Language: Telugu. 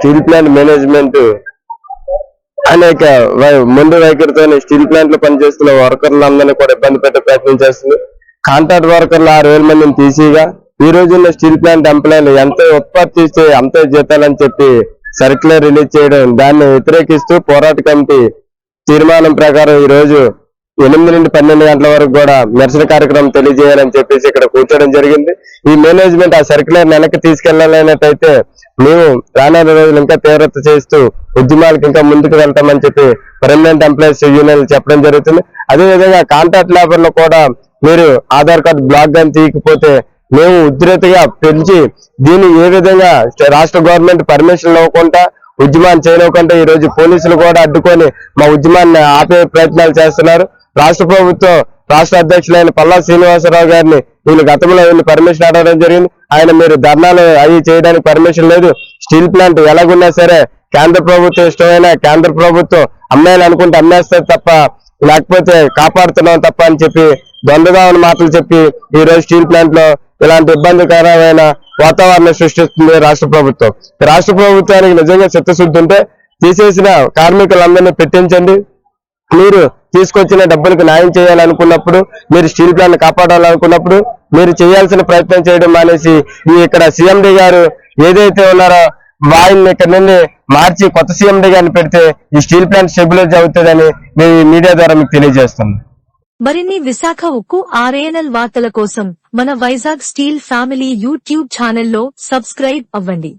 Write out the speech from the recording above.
స్టీల్ ప్లాంట్ మేనేజ్మెంట్ అనేక వై- వైఖరితో స్టీల్ ప్లాంట్లో పనిచేస్తున్న వర్కర్లందరినీ కూడా ఇబ్బంది పెట్టే ప్రయత్నం చేస్తుంది. కాంట్రాక్ట్ వర్కర్లు ఆరు వేల మందిని తీసిగా ఈ రోజున్న స్టీల్ ప్లాంట్ ఎంప్లాయీలు ఎంత ఉత్పత్తి చేస్తే అంతే జీతాలని చెప్పి సర్క్యులర్ రిలీజ్ చేయడం దాన్ని వ్యతిరేకిస్తూ పోరాట కమిటీ తీర్మానం ప్రకారం ఈ రోజు ఎనిమిది నుండి పన్నెండు గంటల వరకు కూడా నిరసన కార్యక్రమం తెలియజేయాలని చెప్పేసి ఇక్కడ కూర్చోవడం జరిగింది. ఈ మేనేజ్మెంట్ ఆ సర్క్యులర్ నెలకి తీసుకెళ్ళాలన్నట్టయితే మేము రానున్న రోజులు ఇంకా తీవ్రత చేస్తూ ఉద్యమాలకు ఇంకా ముందుకు వెళ్తామని చెప్పి పర్మనెంట్ ఎంప్లాయీస్ యూనియన్ చెప్పడం జరుగుతుంది. అదేవిధంగా కాంట్రాక్ట్ లేబర్లో కూడా మీరు ఆధార్ కార్డు బ్లాక్ కానీ తీయకపోతే మేము ఉద్రతగా పెంచి దీన్ని ఏ విధంగా రాష్ట్ర గవర్నమెంట్ పర్మిషన్ ఇవ్వకుండా ఉద్యమాన్ని చేయలేకుండా ఈ రోజు పోలీసులు కూడా అడ్డుకొని మా ఉద్యమాన్ని ఆపే ప్రయత్నాలు చేస్తున్నారు. రాష్ట్ర ప్రభుత్వం రాష్ట్ర అధ్యక్షులైన పల్లా శ్రీనివాసరావు గారిని వీళ్ళు గతంలో వీళ్ళు పర్మిషన్ అడగడం జరిగింది. ఆయన మీరు ధర్నాలు అవి చేయడానికి పర్మిషన్ లేదు. స్టీల్ ప్లాంట్ ఎలాగున్నా సరే కేంద్ర ప్రభుత్వం ఇష్టమైన కేంద్ర ప్రభుత్వం అమ్మాయిలు అనుకుంటే అమ్మేస్తారు తప్ప లేకపోతే కాపాడుతున్నాం తప్ప అని చెప్పి దొంగదామని మాటలు చెప్పి ఈ రోజు స్టీల్ ప్లాంట్లో ఇలాంటి ఇబ్బందికరమైన వాతావరణం సృష్టిస్తుంది రాష్ట్ర ప్రభుత్వం. రాష్ట్ర ప్రభుత్వానికి నిజంగా చిత్తశుద్ధి ఉంటే తీసేసిన కార్మికులందరినీ పెట్టించండి. మీరు తీసుకొచ్చిన డబ్బులకు న్యాయం చేయాలనుకున్నప్పుడు మీరు స్టీల్ ప్లాంట్ కాపాడాలనుకున్నప్పుడు మీరు చేయాల్సిన ప్రయత్నం చేయడం మానేసి ఈ ఇక్కడ సీఎండి గారు ఏదైతే ఉన్నారో వాయిని ఇక్కడ నుండి మార్చి కొత్త సీఎండి గారిని పెడితే ఈ స్టీల్ ప్లాంట్ స్టెబిలైజ్ అవుతుందని మేము ఈ మీడియా ద్వారా మీకు తెలియజేస్తున్నాం. మరిన్ని విశాఖ ఉక్కు ఆర్ఏఎన్ఎల్ వార్తల కోసం మన వైజాగ్ స్టీల్ ఫ్యామిలీ యూట్యూబ్ ఛానల్లో సబ్స్క్రైబ్ అవ్వండి.